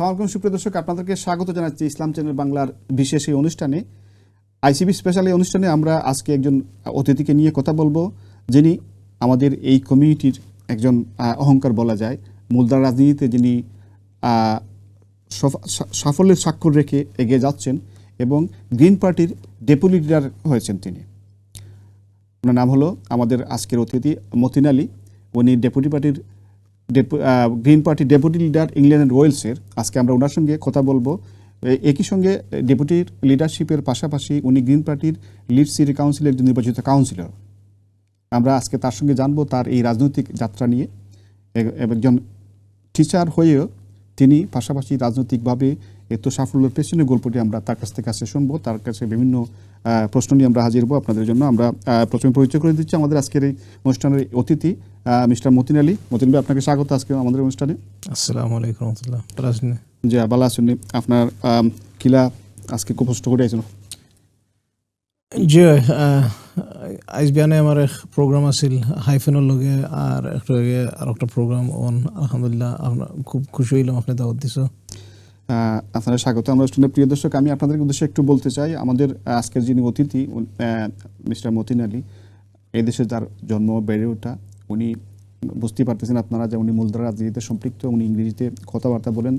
সালামালাইকুম সুপ্রিয় দর্শক, আপনাদেরকে স্বাগত জানাচ্ছি ইসলাম চ্যানেল বাংলার বিশেষ এই অনুষ্ঠানে। আইসিবি স্পেশাল এই অনুষ্ঠানে আমরা আজকে একজন অতিথিকে নিয়ে কথা বলব, যিনি আমাদের এই কমিউনিটির একজন অহংকার বলা যায়। মূলধার রাজনীতিতে যিনি সফ- সাফল্যের স্বাক্ষর রেখে এগিয়ে যাচ্ছেন এবং গ্রিন পার্টির ডেপুটি লিডার হয়েছেন তিনি। ওনার নাম হলো আমাদের আজকের অতিথি মতিন আলী। উনি ডেপুটি পার্টির Green Party deputy leader England and ওয়েলসের আজকে আমরা ওনার সঙ্গে কথা বলব। একই সঙ্গে ডেপুটির লিডারশিপের পাশাপাশি উনি গ্রিন পার্টির লিড সিটি কাউন্সিলের একজন নির্বাচিত কাউন্সিলর আমরা আজকে তার সঙ্গে জানব তার এই রাজনৈতিক যাত্রা নিয়ে। একজন টিচার হয়েও তিনি পাশাপাশি রাজনৈতিকভাবে এত সাফল্যের পেছনে গল্পটি আমরা তার কাছ থেকে কাছে শুনব। তার কাছে বিভিন্ন প্রশ্ন নিয়ে আমরা হাজির হব আপনাদের জন্য। আমরা প্রথমে পরিচয় করে দিচ্ছি আমাদের আজকের এই অনুষ্ঠানের অতিথি মিস্টার মতিন আলী। মতিন ভাই আপনাকে স্বাগত আজকে আমাদের অনুষ্ঠানে। আসসালামু আলাইকুম রহমতুল্লাহ। যে বালা আসুননি। আপনার কিলা আজকে খুব কষ্ট করে আইছেন। জি আইজ বিয়ানে আমার এক প্রোগ্রাম আছিল হাইফেনের লগে আর একটু আগে আর একটা প্রোগ্রাম অন আলহামদুলিল্লাহ আপনার খুব খুশি হইলাম আপনি দাওয়াত দিছ। আহ, আপনাদের স্বাগত। আমরা অনুষ্ঠানের প্রিয় দর্শক আমি আপনাদের উদ্দেশ্যে একটু বলতে চাই আমাদের আজকের যিনি অতিথি মিস্টার মতিন আলী এই দেশে যার জন্ম বেড়ে ওঠা উনি বুঝতেই পারতেছেন আপনারা যে উনি মূলধারা রাজনীতিতে সম্পৃক্ত উনি ইংরেজিতে কথাবার্তা বলেন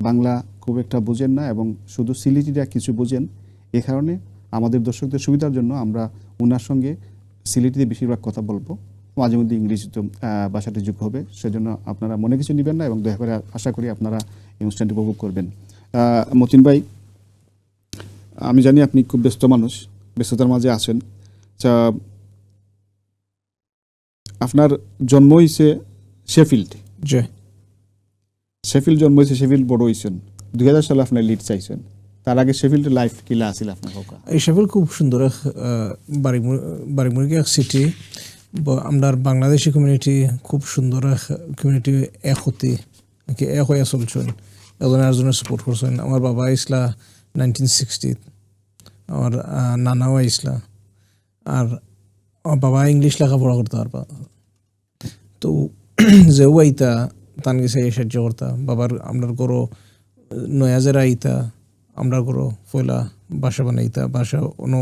বাংলা খুব একটা বোঝেন না এবং শুধু সিলেটিরা কিছু বোঝেন। এ কারণে আমাদের দর্শকদের সুবিধার জন্য আমরা ওনার সঙ্গে সিলেটিতে বেশিরভাগ কথা বলব। মাঝে মধ্যে ইংরেজিতে ভাষাটি যোগ হবে সেজন্য আপনারা মনে কিছু নেবেন না এবং দয়া করে আশা করি আপনারা এই অনুষ্ঠানটি উপভোগ করবেন। মতিন ভাই আমি জানি আপনি খুব ব্যস্ত মানুষ ব্যস্ততার মাঝে আছেন। আপনার জন্ম হয়েছে শেফিল্ড। শেফিল্ড জন্ম হয়েছে শেফিল্ড বড় হয়েছেন দুই হাজার সালে আপনার লিড চাইছেন। তার আগে শেফিল্ড লাইফ কিলা আছিল আপনার এই সেফেল খুব সুন্দর এক বাড়িমুরগি এক সিটি আমরা বাংলাদেশি কমিউনিটি খুব সুন্দর এক কমিউনিটি এক হতি এক হইয়া চলছেন। এজনে একজনে সাপোর্ট করছেন আমার বাবা আইসলা নাইনটিন সিক্সটিত আমার নানাও আইসলা। আর আমার বাবা ইংলিশ লেখাপড়া করতে পারবা। তো যেও আইতা তান গেছে সাহায্য করতা। বাবার আমরা গরো নয়াজের আইতা আমরা গরো পয়লা বাসা বানাইতা। বাসা অন্য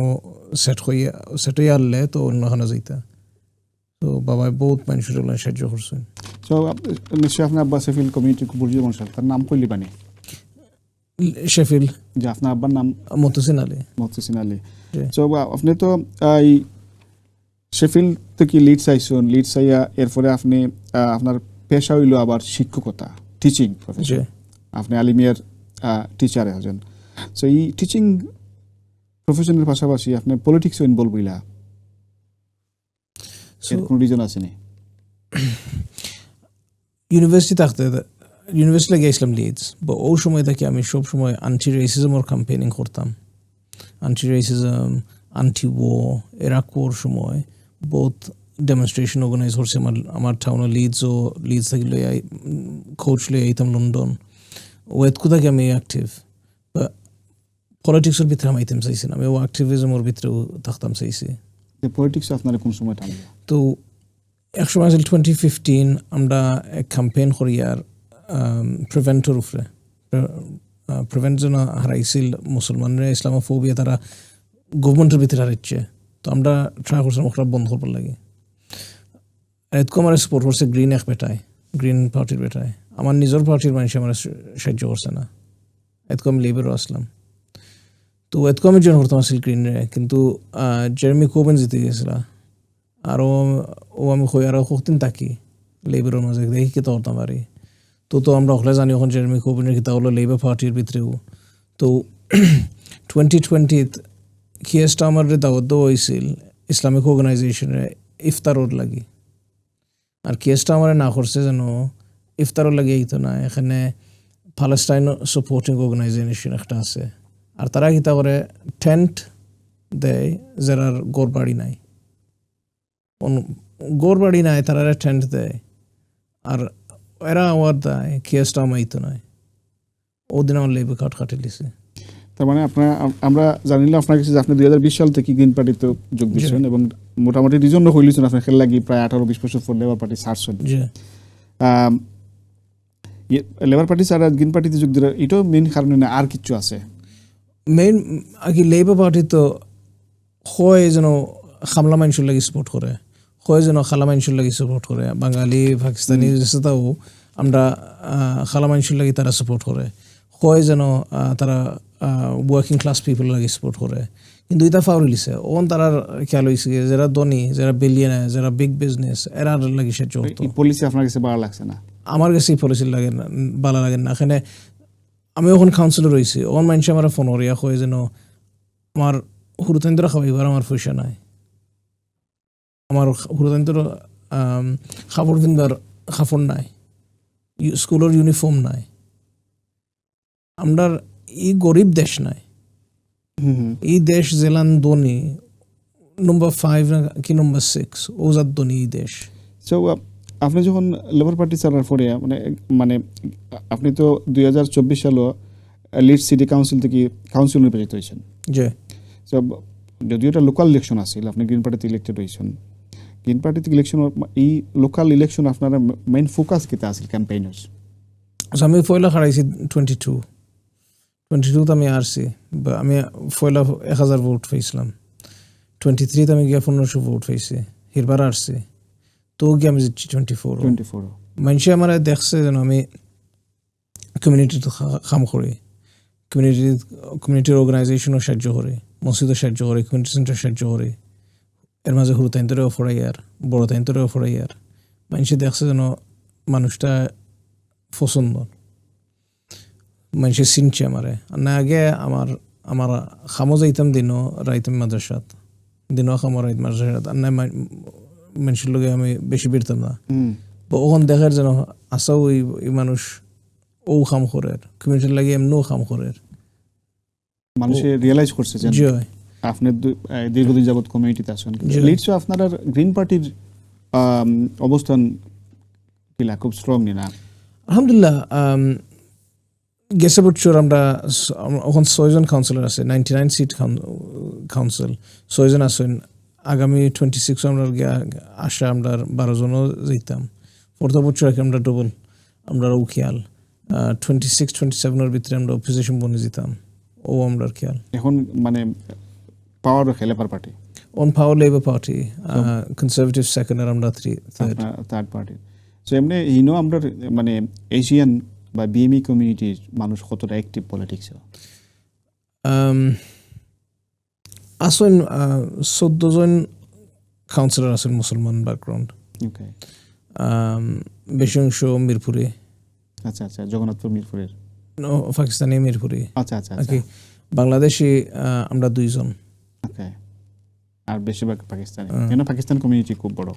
সেট হইয়া সেট হইয়া আনলে তো অন্যখানে যাইতা। তো বাবাই বহুত মানুষের ওগুলো সাহায্য করছেন তো নিশ্চয়ই আপনার আব্বা শেফিল্ড কমিউনিটি পরিচিত মানুষ তার নাম কইলি বানি শেফিল। যে আপনার আব্বার নাম। মতুসিন আলী। মহসিন আলী। তো আপনি তো এই শেফিল্ড থেকে লিডস আইসুন লিডস আইয়া এরপরে আপনি আপনার পেশা হইল আবার শিক্ষকতা টিচিং প্রফেশন আপনি আলিমিয়ার টিচার একজন সো এই টিচিং প্রফেশনের পাশাপাশি আপনি পলিটিক্সও ইনভলভ হইলা। So, ইউনিভার্সিটি থাকতে ইউনিভার্সিটি গিয়েছিলাম লিডস বা ওই সময় থেকে আমি সব সময় আন্টি রেসিজমের ক্যাম্পেনিং করতাম। আন্টি রেসিজম আন্টি ও এরাকোর সময় বহুত ডেমনস্ট্রেশন অর্গানাইজ করছে আমার আমার টাউনে লিডসও লিডস থেকে লই কোচ লই আইতাম লন্ডন ওয়েতকু থেকে আমি অ্যাক্টিভ পলিটিক্সের ভিতরে আমি আইতাম চাইছি না। আমি ও অ্যাক্টিভিজমের ভিতরেও থাকতাম চাইছি। যে পলিটিক্স আপনার কোন তো এক সময় আছিল টোয়েন্টি ফিফটিন আমরা এক ক্যাম্পেইন করি আর প্রিভেন্টর উপরে। প্রিভেন্ট যেন হারাইছিল মুসলমানরা, ইসলামোফোবিয়া তারা গভর্নমেন্টের ভিতরে হারাইছে তো আমরা ট্রাই করছিলাম ওটা বন্ধ করবার লাগে। এতকো আমার সাপোর্ট করছে গ্রিন এক বেটায় গ্রিন পার্টির বেটায় আমার নিজের পার্টির মানুষ আমার সাহায্য করছে না। এতকো আমি লেবারও আসলাম তো এতকো আমি জয়েন করতাম আসছিল গ্রিনরে কিন্তু জেরেমি কোবেন জিতে গেছিল আরও ও আমি কই আরও কতদিন থাকি লেবারের মাঝে দেখি কিতা করতাম পারি তো তো আমরা ওখানে জানি এখন জেরেমি কোবিনের কিতা হলো লেবার পার্টির ভিতরেও তো টোয়েন্টি টোয়েন্টিত খিয়েসটা আমার দাওয়াত দেওয়া হয়েছিল ইসলামিক অর্গানাইজেশনের ইফতারর লাগি। আর কেসটা আমার না করছে যেন ইফতারও লাগে এইতো না এখানে প্যালেস্টাইন সাপোর্টিং অর্গানাইজেশন একটা আছে। আর তারা কিতা করে? টেন্ট দেয় যারার গড় বাড়ি নাই। গোর বাড়ি নাই তারা টেন্ট দেয়। আর এরা আওয়ার দেয় কেসটা আমাইতো নাই। ওদিন আমার লেবু কাট কাটে লিছে। তার মানে আপনার আমরা জানিলাম আপনার কাছে যে আপনি দুই হাজার বিশ সাল থেকে গ্রিন পার্টিতে যোগ দিচ্ছেন এবং মোটামুটি রিজন হইলিছেন আপনার খেলা লাগি প্রায় আঠারো বিশ বছর পর লেবার পার্টি যে আম, লেবার পার্টি ছাড়া গ্রিন পার্টিতে যোগ দিলে এটাও মেইন কারণে না আর কিছু আছে। মেইন আগে লেবার পার্টি তো হয় যেন খামলা মানুষের লাগি সাপোর্ট করে হয় যেন খালা মানুষের লাগি সাপোর্ট করে বাঙালি পাকিস্তানি যেটাও আমরা খালা মানুষের লাগি তারা সাপোর্ট করে হয় যেন তারা ওয়ার্কিং ক্লাস পিপল লাগি সাপোর্ট করে কিন্তু এটা ফাউরি লিছে ওন তারার খেয়াল হয়েছে কি, যারা ধনী যারা বিলিয়ন যারা বিগ বিজনেস এরা লাগি করতো এই পলিসি আপনার কাছে ভালো লাগছে না? আমার কাছে পলিসি লাগে না ভালো লাগে না। এখানে আমি ওখানে কাউন্সিলর রয়েছি ওখান মানুষ আমার ফোন করিয়া কয় যেন আমার হুরুতেন্দ্র খাওয়াইবার আমার পয়সা নাই। আমার হুরুতেন্দ্র খাবার কিনবার খাফর নাই। ইউ- স্কুলের ইউনিফর্ম নাই। আমরা এই গরিব দেশ নাই। এই দেশ জেলান ধনী নম্বর ফাইভ কি নম্বর সিক্স ওজার ধনী এই দেশ। সো আপনি যখন লেবার পার্টি ছাড়ার পরে মানে মানে আপনি তো দুই হাজার চব্বিশ সালও লিড সিটি কাউন্সিল থেকে কাউন্সিল নির্বাচিত হয়েছেন। যদিও এটা লোকাল ইলেকশন আছিল আপনি গ্রিন পার্টিতে ইলেক্টেড হয়েছেন। গ্রিন পার্টিতে ইলেকশন এই লোকাল ইলেকশন আপনার মেইন ফোকাস কেতে আছিল ক্যাম্পেইনার্স So আমি পয়লা হারাইছি টোয়েন্টি টু টোয়েন্টি টুতে আমি আসছি বা আমি পয়লা এক হাজার ভোট পাইছিলাম। টোয়েন্টি থ্রিতে আমি গিয়া পনেরোশো ভোট পাইছি হিরবার আসছি তো গিয়ে আমি জিতছি টোয়েন্টি ফোর টোয়েন্টি ফোর মানুষে আমার দেখছে যেন আমি কমিউনিটিতে কাম করি কমিউনিটি কমিউনিটির অর্গানাইজেশনও সাহায্য করি মসজিদও সাহায্য করি কমিউনিটি সেন্টার সাহায্য করি এর মাঝে সরু তাইন্তরেও ফরাই আর বড় তাইন্তরেও ফরাই আর মানুষে দেখছে যেন মানুষটা পছন্দ মানুষে চিনছে আমারে না আগে আমার আমার খামো যাইতাম দিনও রাইতাম মাদ্রাসাত দিনও খামো রাইত মাদ্রাসাত আর না মানুষের লগে আমি বেশি বেরতাম না। ওখান দেখার যেন আসাও এই মানুষ ও খাম করে। কমিউনিটির লাগে এমনিও খাম করে। মানুষে রিয়েলাইজ করছে যে আপনি দীর্ঘদিন যাবত কমিউনিটিতে আছেন। জি। লিডসও আপনার গ্রিন পার্টির অবস্থান কিলা খুব স্ট্রং না? আলহামদুলিল্লাহ গেছে বছর আমরা ওখান ছয়জন কাউন্সিলর আছে নাইনটি নাইন সিট কাউন্সিল ছয়জন আছেন। আগামী টোয়েন্টি সিক্স আমরা গিয়া আসা আমরা বারো জনও যেতাম পরত বছর আমরা ডবল আমরা ও খেয়াল। টোয়েন্টি সিক্স টোয়েন্টি সেভেনের ভিতরে আমরা অপোজিশন বনে যেতাম ও আমরা খেয়াল। এখন মানে power Labour Party on power Labour party Conservative second আর আমরা থ্রি. থার্ড পার্টি সো এমনি ইনো আমরা মানে এশিয়ান বা বিএমই কমিউনিটির মানুষ কতটা অ্যাক্টিভ পলিটিক্স আসেন চোদ্দ জন কাউন্সিলর আছেন মুসলমান ব্যাকগ্রাউন্ড বেশি অংশ মিরপুরে। আচ্ছা আচ্ছা জগন্নাথপুর মিরপুরের। পাকিস্তানি মিরপুরে। আচ্ছা আচ্ছা আর আচ্ছা। কি বাংলাদেশি আহ, আমরা দুইজন। ওকে আর বেশিরভাগ পাকিস্তানি। কেন পাকিস্তান কমিউনিটি খুব বড়?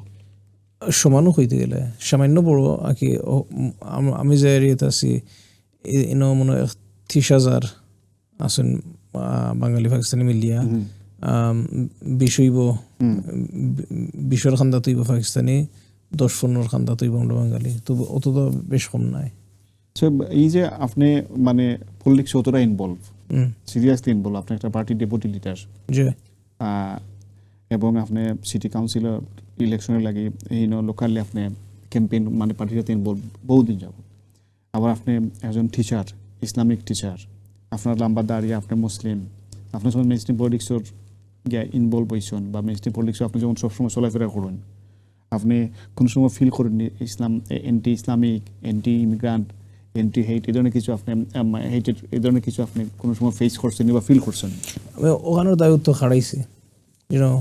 সমানও হইতে গেলে সামান্য বড় আর কি আম- যে এরিয়াতে আছি এনো মনে হয় ত্রিশ হাজার আছেন বাঙালি পাকিস্তানি মিলিয়া। বিশ হইব বিশর খান্দা তৈব পাকিস্তানি দশ পনেরো খান্দা তৈব আমরা বাঙালি। তো অত তো বেশ কম নাই। এই যে আপনি মানে পলিটিক্স অতটা ইনভলভ সিরিয়াসলি ইনভলভ আপনি একটা পার্টি ডেপুটি লিডার যে এবং আপনি সিটি কাউন্সিলর ইলেকশনের লাগে এই লোকালি আপনি ক্যাম্পেইন মানে পার্টির সাথে ইনভলভ বহুদিন যাব আবার আপনি একজন টিচার ইসলামিক টিচার আপনার লম্বা দাঁড়িয়ে আপনি মুসলিম আপনার মেন স্ট্রিম পলিটিক্সর গিয়ে ইনভলভ হয়েছেন বা স্ট্রিম পলিটিক্স আপনি যখন সবসময় চলাফেরা করুন, আপনি কোনো সময় ফিল করেন Islam anti Islamic anti immigrant anti hate এই ধরনের কিছু আপনি হেইটেড এই ধরনের কিছু আপনি কোনো সময় ফেস করছেন বা ফিল করছেন ওখানের দায়িত্ব খাড়াইছি ইউনো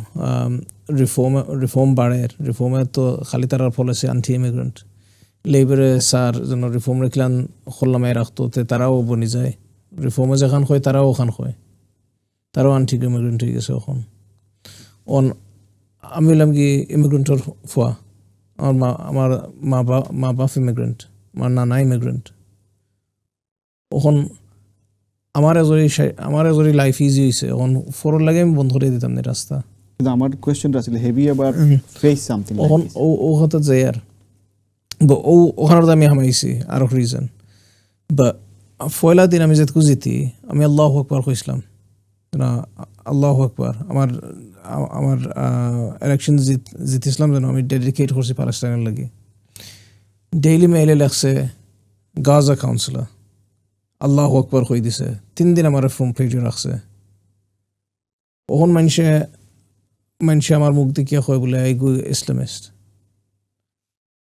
রিফর্ম রিফর্ম বাড়ের রিফর্মে তো খালি তার পলিসি আনটি ইমিগ্রেন্ট লেবারে স্যার যেন রিফর্ম রেখলান খোল্লামাই রাখতো তে তারাও বনি যায়। রিফর্মে যেখান হয় তারাও ওখান হয়। তারাও আনটি ইমিগ্রেন্ট হয়ে গেছে এখন অন আমি হলাম কি ইমিগ্রেন্টর ফুয়া আমার মা আমার মা বাপ মা বাপ ইমিগ্রেন্ট আমার নানা ইমিগ্রেন্ট এখন আমার এজরি আমার এজরি লাইফ ইজি হয়েছে এখন ফোর লাগে আমি বন্ধ করে দিতাম না রাস্তা। কিন্তু আমার কোয়েশ্চনটা ছিল হেভি আবার ফেস সামথিং ওখান ও ও হতে যাই আর। বা ও ওখানের আমি হামাইছি আরও রিজন বা পয়লা দিন আমি যেটুকু জিতি আমি আল্লাহ আকবার কইছিলাম। না, আল্লাহ আকবার। আমার আমার ইলেকশন জিত, জিতিছিলাম যেন আমি ডেডিকেট করছি প্যালেস্টাইনের লাগে। ডেইলি মেইলে লেখছে, গাজা কাউন্সিলর আল্লাহ আকবর কই দিছে। তিন দিন আমার ফ্রম পেজে রাখছে। ওখন মানুষে মানুষে আমার মুখ দেখিয়া কয় বলে এইগু ইসলামিস্ট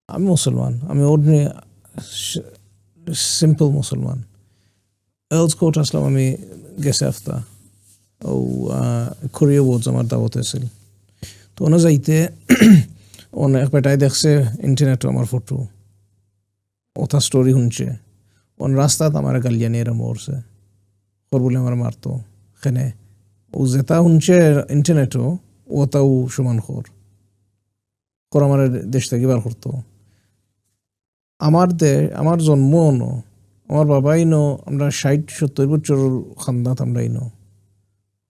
আমি মুসলমান, আমি অর্ডিনারি সিম্পল মুসলমান। এলস কোর্ট আসলাম আমি গেছে আফতা ও কোরিয়া বোর্ডস আমার দাওয়াত আছিল তো ওনা যাইতে অনেক বেটাই দেখছে ইন্টারনেটে আমার ফটো ওটা স্টোরি শুনছে। অন রাস্তাত আমার গালিয়া নিয়ে মরছে কর বলে আমার মারতো। সেনে ও যেটা শুনছে ইন্টারনেটও ওটাও সমান খর। খর আমার দেশ থেকে বার করতো। আমার দে, আমার জন্ম ন, আমার বাবাই ন, আমরা ষাট সত্তর বছর খান্দাত আমরা ইনো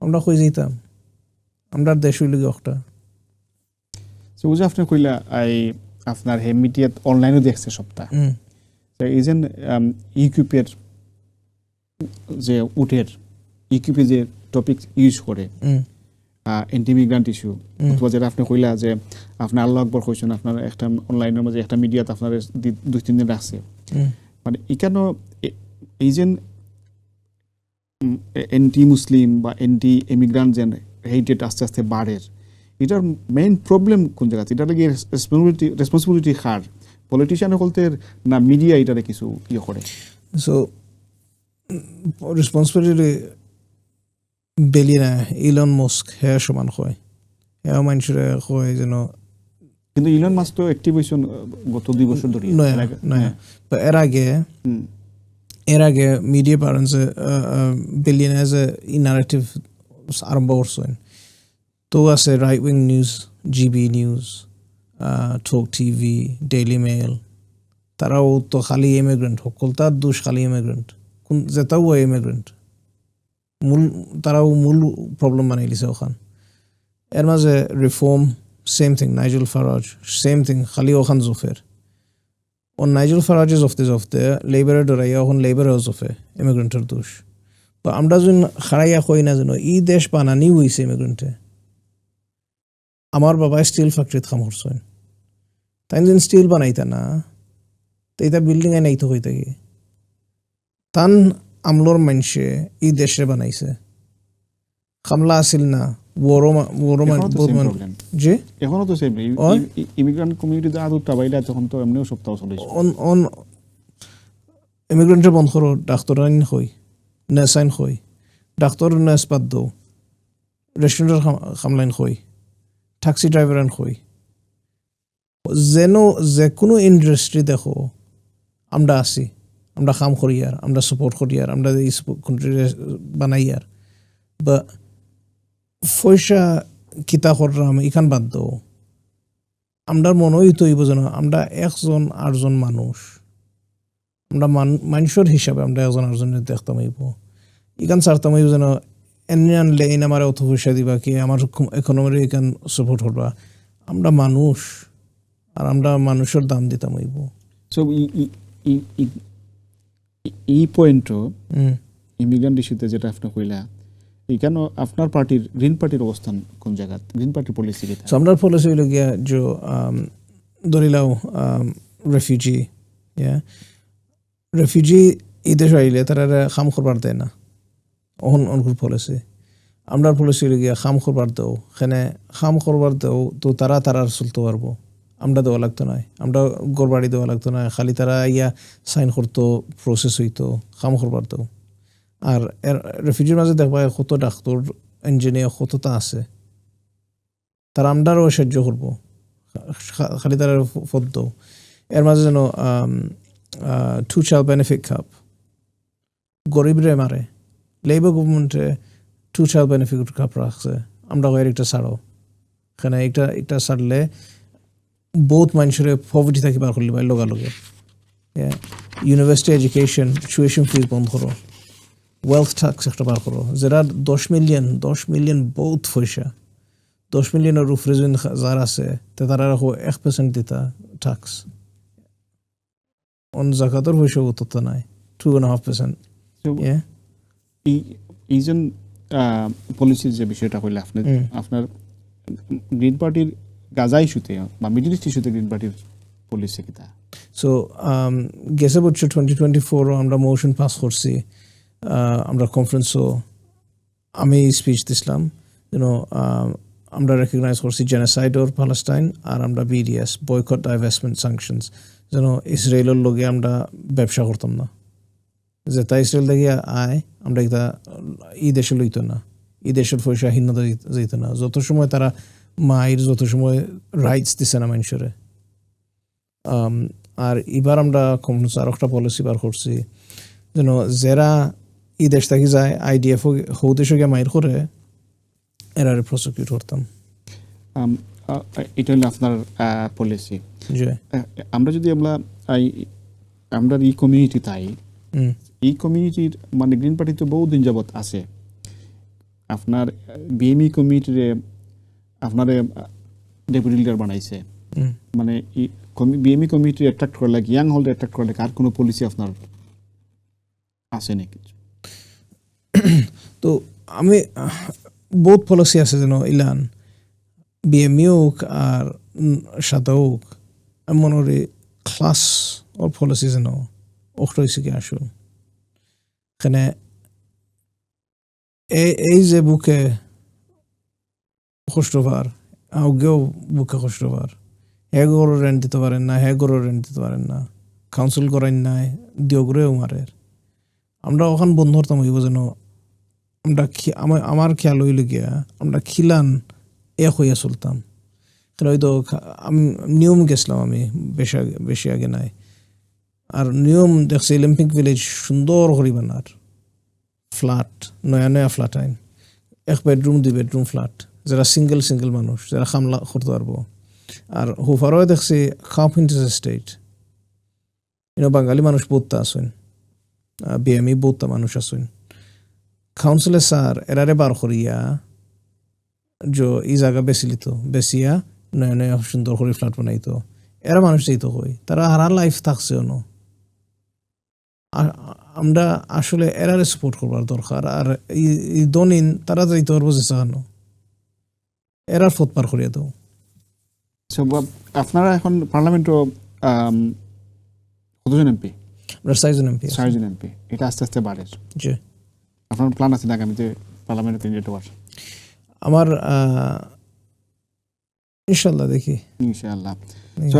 আমরা কই যেতাম আমরা দেশ হইল একটা? সো বুঝে আপনি কইলা এই আপনার হে মিডিয়াত অনলাইনও দেখছে সপ্তাহ। হুম এই যে ইউকিউপের যে উঠের ইউকিউপে যে টপিক ইউজ করে হুম এন্টি মিগ্রান্ট ইস্যু অথবা যেটা আপনি কইলা যে আপনার আল্লাহ আকবর কইছেন আপনার একটা অনলাইনের মাঝে একটা মিডিয়াতে আপনার দুই তিন দিন রাখছে। মানে এখানেও এ- এই যে এন্টি মুসলিম বা এন্টি এমিগ্রান্ট যে হেইটেড আস্তে আস্তে বাড়ের এটার মেইন প্রবলেম কোন জায়গাতে? এটা লাগে রেসপন্সিবিলিটি রেসপন্সিবিলিটি হার। পলিটিশিয়ান হলতে না মিডিয়া এটারে কিছু ইয়ে করে। So, রেসপন্সিবিলিটি বেলিয়ে ইলন মস্ক হে সমান হয় হেও মানুষের কয় যেন কিন্তু ইলন মাস্ক তো অ্যাক্টিভ হয়েছেন গত দুই বছর ধরে এর আগে- এর আগে মিডিয়া মিডিয়া পারেন্টসে বিলিয়নার্সে ই নারেটিভ আরম্ভ করছেন। তো আছে right wing news GB News Talk TV Daily Mail তারাও তো খালি ইমিগ্রেন্ট সকল তার দোষ খালি ইমিগ্রেন্ট কোন যেটাও ইমিগ্রেন্ট মূল তারাও মূল প্রবলেম বানাই দিছে ওখান। এর মাঝে Reform same thing Nigel Farage same thing খালি ওখান জোফের। ও নাইজেল ফারাজে জফতে জফতে লেবারের ডরাইয়া এখন লেবারেও জফে ইমিগ্রেন্টের দোষ তো আমরা যখন হারাইয়া কই না যেন ই দেশ বানানি হইছে ইমিগ্রেন্টে আমার বাবা স্টিল ফ্যাক্টরিত কাম করছেন তাই যেন স্টিল বানাইতা না তো এটা বিল্ডিং এ নাইতো হইতে গিয়ে তান আমলোর মানুষে ই দেশে বানাইছে খামলা আছিল না এখনও তো তো আদরটা তখন তো এমনিও সপ্তাহ অন অন ইমিগ্রেন্টে বন্ধ করো ডাক্তার আইন হই নেস আইন হই ডাক্তার নেস বাদ দো রেস্টুরেন্টের খামলাইন হই ট্যাক্সি ড্রাইভার আইন হই যেন যে কোনো ইন্ডাস্ট্রি দেখো আমরা আছি আমরা কাম করি আর আমরা সাপোর্ট করি আর আমরা এই কান্ট্রি বানাই আর বা পয়সা কিতা করলাম এখান বাদ দো আমরা মনেই তৈব যেন আমরা একজন আটজন মানুষ। আমরা মান মানুষের হিসাবে আমরা একজন আটজনের দেখতাম হইব। ইখান ছাড়তাম হইব যেন এনে আনলে এনে আমার অত পয়সা দিবা কি আমার ইকোনমির এখান সাপোর্ট করবা। আমরা মানুষ আর আমরা মানুষের দাম দিতাম হইব। সো এই পয়েন্টও হুম। ইমিগ্রান্ট ইস্যুতে যেটা আপনি কইলা এখানে আপনার পার্টির, গ্রিন পার্টির অবস্থান কোন জায়গা গ্রিন পার্টির পলিসি কি আমরা পলিসি হইল গিয়া যে ধরিলাও রেফিউজি রেফিউজি এই দেশ আইলে তারা খাম করবার দেয় না। অহন অনুকূল পলিসি আমরা পলিসি হইল গিয়া খাম করবার দেও। সেনে খাম করবার দেও তো তারা তারার চলতে পারব। আমরা দেওয়া লাগতো নয় আমরা গড়বাড়ি দেওয়া লাগতো না। খালি তারা ইয়া সাইন করতো প্রসেস হইতো, খাম করবার দেও। আর এর রেফিউজির মাঝে দেখবা কত ডাক্তার ইঞ্জিনিয়ার কতটা আছে। তারা আমরাও সাহায্য করব। খালি তারা ফদ্দ। এর মাঝে যেন টু চাইল্ড বেনিফিট কাপ গরিবরে মারে। লেবার গভর্নমেন্টে টু চাইল্ড বেনিফিট কাপ রাখছে। আমরা কয়ের একটা ছাড়ো। এখানে একটা একটা ছাড়লে বহুত মানুষের পভার্টি থাকি বার করলে পাই লগালগে। ইউনিভার্সিটি এডুকেশন টিউশন ফিস বন্ধ করো। ওয়েলথ ট্যাক্স একটা বার করো। যেটা দশ মিলিয়ন দশ মিলিয়ন বহুত পয়সা দশ মিলিয়নের উপরে যদি যার আছে তে তারা রাখো এক পার্সেন্ট দিতা ট্যাক্স অন জাকাতর পয়সা তত নাই টু অ্যান্ড হাফ পার্সেন্ট এই যে পলিসির যে বিষয়টা কইলে আপনি আপনার গ্রিন পার্টির গাজা ইস্যুতে বা মিডিল ইস্ট ইস্যুতে গ্রিন পার্টির পলিসি কিতা? সো গেছে বছর টোয়েন্টি টোয়েন্টি ফোর আমরা মোশন পাস করছি। আমরা কনফারেন্সও আমি স্পিচ দিছিলাম যেন আমরা রেকগনাইজ করছি জেনোসাইড ওর প্যালেস্টাইন আর আমরা বিডিএস বয়কট ডাইভেস্টমেন্ট স্যাংশনস যেন ইসরায়েলের লগে আমরা ব্যবসা করতাম না। যে তাই ইসরায়েল দেখি আয়, আমরা এটা, ই দেশে লইতো না। ই দেশের পয়সা হীনতা যেত না। যত সময় তারা মায়ের, যত সময় রাইটস দিছে না মানুষের। আর এবার আমরা কমপ্লেন্স আর একটা পলিসি বার করছি। যেন যারা ই দেশ থেকে যায় আইডিএফ হৌ দেশে গিয়ে মাইর করে এরারে প্রসিকিউট করতাম। এটা হলো আপনার পলিসি যে আমরা যদি আমরা আমরা ই কমিউনিটি তাই এই কমিউনিটির মানে গ্রিন পার্টি তো বহুদিন যাবৎ আছে। আপনার বিএমই কমিউনিটিরে আপনার ডেপুটি লিডার বানাইছে। মানে বিএমই কমিউনিটি অ্যাট্রাক্ট করে লাগে ইয়াং হলদের অ্যাট্রাক্ট করে লাগে আর কোনো পলিসি আপনার আছে নাকি? তো আমি, বহুত পলিসি আছে যেন ইলান বিএমই হোক আর সাদা হোক মনে করি ক্লাস ওর পলিসি যেন ওটা হয়েছে কি আসুন এখানে এই যে বুকে কষ্টবার আগেও বুকে কষ্টবার হে গরু রেন্ট দিতে পারেন না, হে গরু রেন্ট দিতে পারেন না কাউন্সিল করেন নাই দিয়গরেও মারের। আমরা ওখান বন্ধ করতাম হইব যেন আমরা আমার আমার খেয়াল হইল গিয়া, আমরা খিলান এক হইয়া চলতাম। হয়তো আমি নিয়ম গেছিলাম আমি বেশি বেশি আগে নাই। আর নিয়ম দেখছি অলিম্পিক ভিলেজ সুন্দর করি বানার ফ্ল্যাট নয়া নয়া ফ্ল্যাট আইন। এক বেডরুম দুই বেডরুম ফ্ল্যাট যারা সিঙ্গেল সিঙ্গেল মানুষ, যারা খামলা করতে পারব। আর হুফারও দেখছি খাপ ইন্টার স্টেট ইনো বাঙালি মানুষ বহুতটা আসেন বিএমই বহুতটা মানুষ আসেন কাউন্সিলে স্যার এরারে বার করিয়া যে ই জায়গা বেচিলিত বেচিয়া নয়া নয়া সুন্দর করে ফ্ল্যাট বানাইতো। এরা মানুষ যেত কই তারা হারা লাইফ থাকছে ন আমরা আসলে এরারে সাপোর্ট করবার দরকার আর ই- দনিন তারা যাইতে পারব যে চাহানো এরার ফোত পার করিয়া দাও। বা- আপনারা এখন পার্লামেন্টও কতজন এমপি আমরা সাইজন এমপি ছয়জন এমপি এটা আস্তে আস্তে বাড়ে। জি। আপনার প্ল্যান আছে না আগামীতে পার্লামেন্টে তিন যেতে পারছে আমার ইনশাল্লাহ দেখি। ইনশাআল্লাহ। সো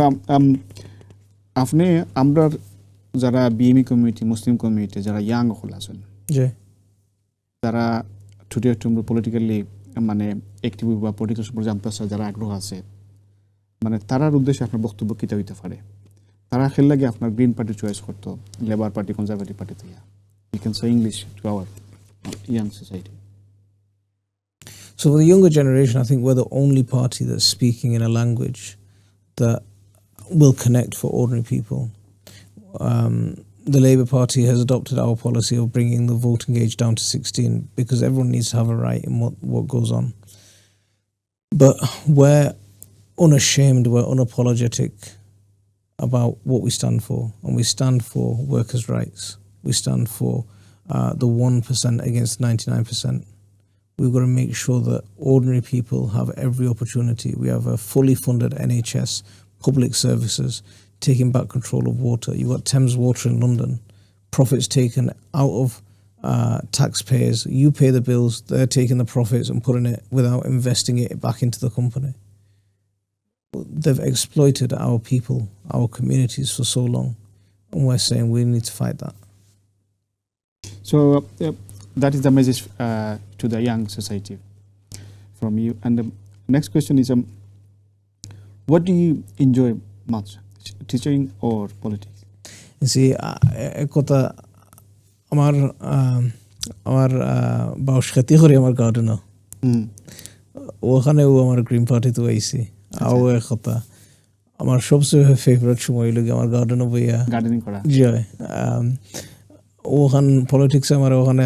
আপনি আমরা যারা বিএমই কমিউনিটি মুসলিম কমিউনিটি যারা ইয়াং হল আছেন যারা টুডে টুমরো পলিটিক্যালি মানে অ্যাক্টিভ বা পলিটিক্যাল সম্পর্কে জানতে চায় যারা আগ্রহ আছে মানে তারার উদ্দেশ্যে আপনার বক্তব্য কিতা হইতে পারে? তারা খেল লাগে আপনার গ্রিন পার্টি চয়েস করতো লেবার পার্টি কনজারভেটিভ পার্টি থেকে। You can say English to our young society. So for the younger generation, I think we're the only party that's speaking in a language that will connect for ordinary people. Um, the Labour Party has adopted our policy of bringing the voting age down to 16 because everyone needs to have a right in what, what goes on. But we're unashamed, we're unapologetic about what we stand for. And we stand for workers' rights, we stand for uh, the 1% against 99%. We've got to make sure that ordinary people have every opportunity. We have a fully funded NHS, public services, taking back control of water. You've got Thames Water in London, profits taken out of uh, taxpayers. You pay the bills, they're taking the profits and putting it without investing it back into the company. They've exploited our people, our communities for so long. And we're saying we need to fight that. So uh, that is the message uh, to the young society from you. And the next question is, um, what do you enjoy much, teaching or politics? সি এক কথা আমার আমার বাউস খ্যাতি করি আমার গার্ডেনও Mm. ওখানেও আমার গ্রিন পার্টিতেও আইসি আও এক কথা আমার সবচেয়ে ফেভারিট সময় লাগে আমার গার্ডেনও বইয়া গার্ডেনিং করা জয় ওখান পলিটিক্স আমার ওখানে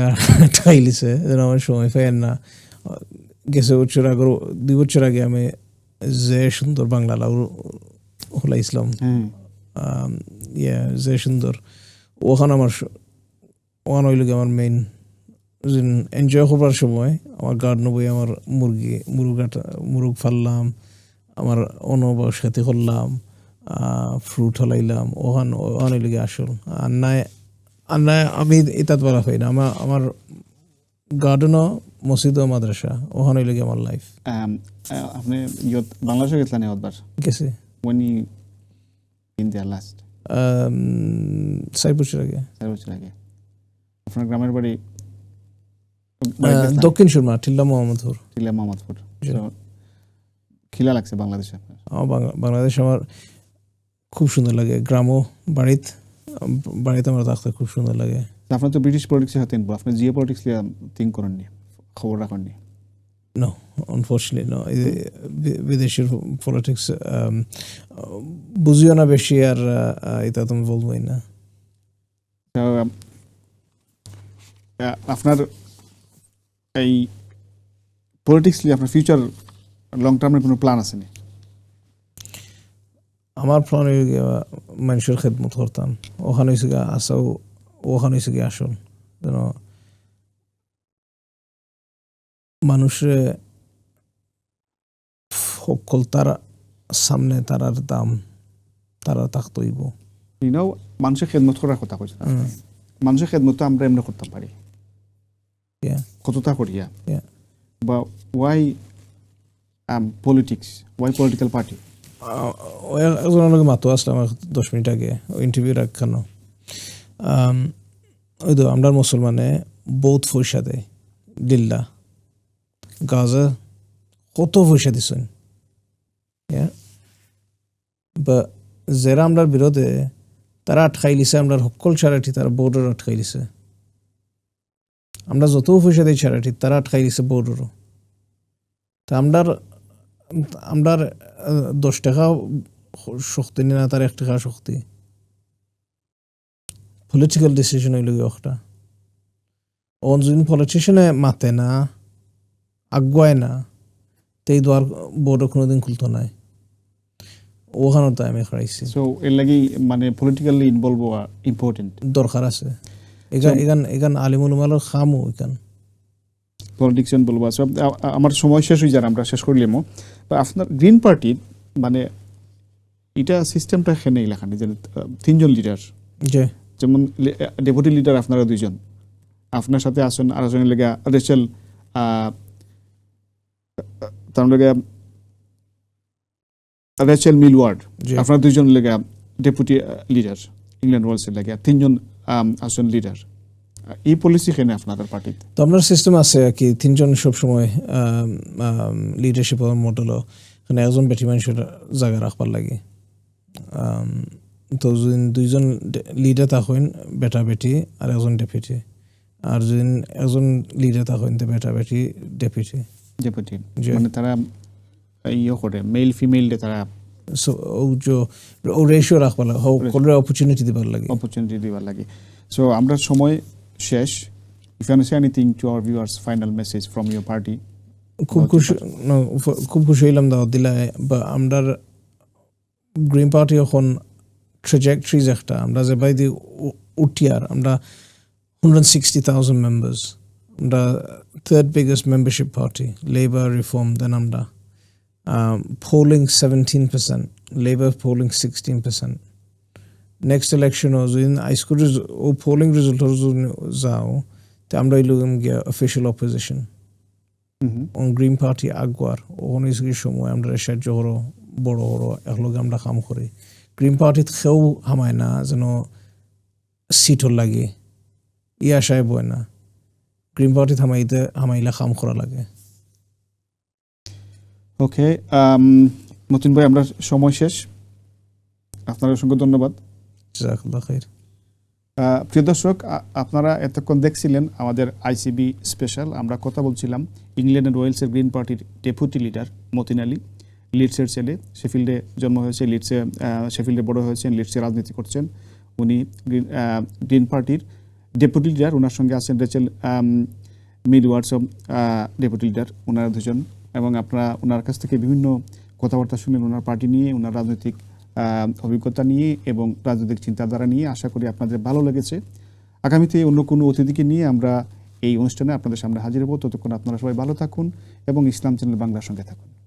ঠাইলিছে যেন আমার সময় পাই না। গেছে বছর আগে দুই বছর আগে আমি যে সুন্দর বাংলা লাউ হলাইছিলাম হ্যাঁ um, ইয়ে যে সুন্দর ওখান আমার ওখানে হইল গিয়ে আমার মেইন এনজয় করবার সময় আমার গার্ডেন বই আমার মুরগি মুরগাটা মুরগ ফাললাম আমার অনবস সাথে করলাম ফ্রুট হলাইলাম ওখান ওখানে আসল। আর নাই আর নাই আমি ইতাত বলা পাই না। আমার আমার গার্ডেনও মসজিদ ও মাদ্রাসা ওখানে লিগে আমার লাইফ আপনি ইয়ত বাংলাদেশে গেছিলেন এবার গেছে। When you in there last? চার বছর আগে। চার বছর আগে। আপনার গ্রামের বাড়ি দক্ষিণ সুরমা টিল্লা মোহাম্মদপুর। টিলা মোহাম্মদপুর। খিলা লাগছে বাংলাদেশে আপনার? বাংলাদেশ আমার খুব সুন্দর লাগে। গ্রামও বাড়িত বাড়িতে আমার থাকতে খুব সুন্দর লাগে। আপনার তো ব্রিটিশ পলিটিক্সে হাতে নিব আপনি জিও পলিটিক্স নিয়ে থিঙ্ক করেননি খবর রাখেননি নো? আনফর্চুনেটলি নো বিদেশের পলিটিক্স বুঝিও না বেশি আর এটা তুমি বলবোই না। আপনার এই পলিটিক্স নিয়ে আপনার ফিউচার লং টার্মের কোনো প্ল্যান আছে নি? আমার হয়ে মানুষের খেদমত করতাম। ওখানে গিয়া আসাও ওখানে গিয়া আসল যেন মানুষে সকল তার সামনে তারার দাম তারা তাকতইব ইউনো মানুষের খেদমত করার কথা আপনি। মানুষের খেদমত তো আমরা এমনি করতে পারি। কতটা করিয়া? বা why politics why political party একজনের লগে মাতো আসলাম দশ মিনিট আগে ইন্টারভিউ রাখানো ওই তো আমরা মুসলমানে বহুত পয়সা দেয় দিল্লা গাজা কত পয়সা দিছেন? বা যারা আমরার বিরোধে তারা আটকাই লিছে আমরা সকল চারাটি তারা বর্ডার আটকাই লিছে আমরা যত পয়সা দিই চারাটি তারা আটকাই লিছে বর্ডারও। তা আমরার আমরার দশ টাকা শক্তি না তার এক টাকা শক্তি। পলিটিক্যাল ডিসিশন হইল একটা। অন যদি পলিটিশিয়ানে মাতে না আগুয়ায় না তেই দোয়ার বোর্ডও কোনোদিন খুলতো নাই। ওখানে তো আমি খাইছি সো এর লাগি মানে পলিটিক্যালি ইনভলভ হওয়া ইম্পর্টেন্ট দরকার আছে। এখান এখান এখান আলিমুল মালের খামও এখান। পলিটিক্সিয়ান বলব। সব আমার সময় শেষ হয়ে যান আমরা শেষ করলামও বা আপনার গ্রিন পার্টির মানে এটা সিস্টেমটা এখানে লেখানি যে তিনজন লিডার যে যেমন ডেপুটি লিডার আপনারা দুইজন। আপনার সাথে আসেন আর একজনের লেগে রেচেল তার লেগে রেচেল মিলওয়ার্ড আপনার দুইজন লেগে ডেপুটি লিডার ইংল্যান্ড ওয়ার্লসের লেগে। তিনজন আসেন লিডার এই পলিসি কেনে আপনাদের পার্টিতে? তো আপনার সিস্টেম আছে আর কি তিনজন সবসময় লিডারশিপ মডেলও মানে একজন বেটি মানুষের জায়গা রাখবার লাগে। তো যদি দুইজন লিডার থাকেন বেটা বেটি আর একজন ডেপুটি আর যদি একজন লিডার থাকেন তো বেটা বেটি ডেপুটি ডেপুটি। মানে তারা ইয়ে করে মেল ফিমেল তারা রেশিও রাখবার লাগে সকলের অপরচুনিটি দিবার লাগে। অপরচুনিটি দিবার লাগে। সো আমরা সময় শেষ। If you say anything to our viewers final message from your party খুব খুশি no, ফ- খুব খুশি হইলাম দাওয়াত দিলা বা আমরার গ্রিন পার্টি এখন ট্রেজেক্টরিজ একটা। আমরা যে বাইদি উঠিয়ার আমরা হান্ড্রেড সিক্সটি থাউজেন্ড মেম্বার্স আমরা third biggest membership party Labour Reform then আমরা polling seventeen percent Labour polling sixteen percent next ইলেকশনও যদি আইস্কুল ও পোলিং রেজাল্টর যদি যাও তে আমরা এই লোক গিয়া official opposition on Green Party আগুয়ার ওখানে সময় আমরা সাহায্য করো বড় বড় একলগে আমরা কাম করি গ্রিন পার্টিত সেও হামায় না যেন সিটর লাগে ই আশায় বয় না গ্রিন পার্টিত হামাইতে হামাইলে কাম করা লাগে ওকে নতুন ভাই আমরা সময় শেষ আপনার অসংখ্য ধন্যবাদ প্রিয় দর্শক আপনারা এতক্ষণ দেখছিলেন আমাদের আইসিবি স্পেশাল আমরা কথা বলছিলাম ইংল্যান্ড অ্যান্ড ওয়েলসের গ্রিন পার্টির ডেপুটি লিডার মতিন আলী। লিডসের ছেলে শেফিল্ডে জন্ম হয়েছে লিডসে শেফিল্ডে বড় হয়েছেন লিডসে রাজনীতি করছেন। উনি গ্রিন পার্টির ডেপুটি লিডার ওনার সঙ্গে আছেন Rachel Millward of deputy leader ওনারা দুজন এবং আপনারা ওনার কাছ থেকে বিভিন্ন কথাবার্তা শুনেন ওনার পার্টি নিয়ে ওনার রাজনৈতিক অভিজ্ঞতা নিয়ে এবং রাজনৈতিক চিন্তাধারা নিয়ে আশা করি আপনাদের ভালো লেগেছে। আগামীতে অন্য কোনো অতিথিকে নিয়ে আমরা এই অনুষ্ঠানে আপনাদের সামনে হাজির হব। ততক্ষণ আপনারা সবাই ভালো থাকুন এবং ইসলাম চ্যানেল বাংলার সঙ্গে থাকুন।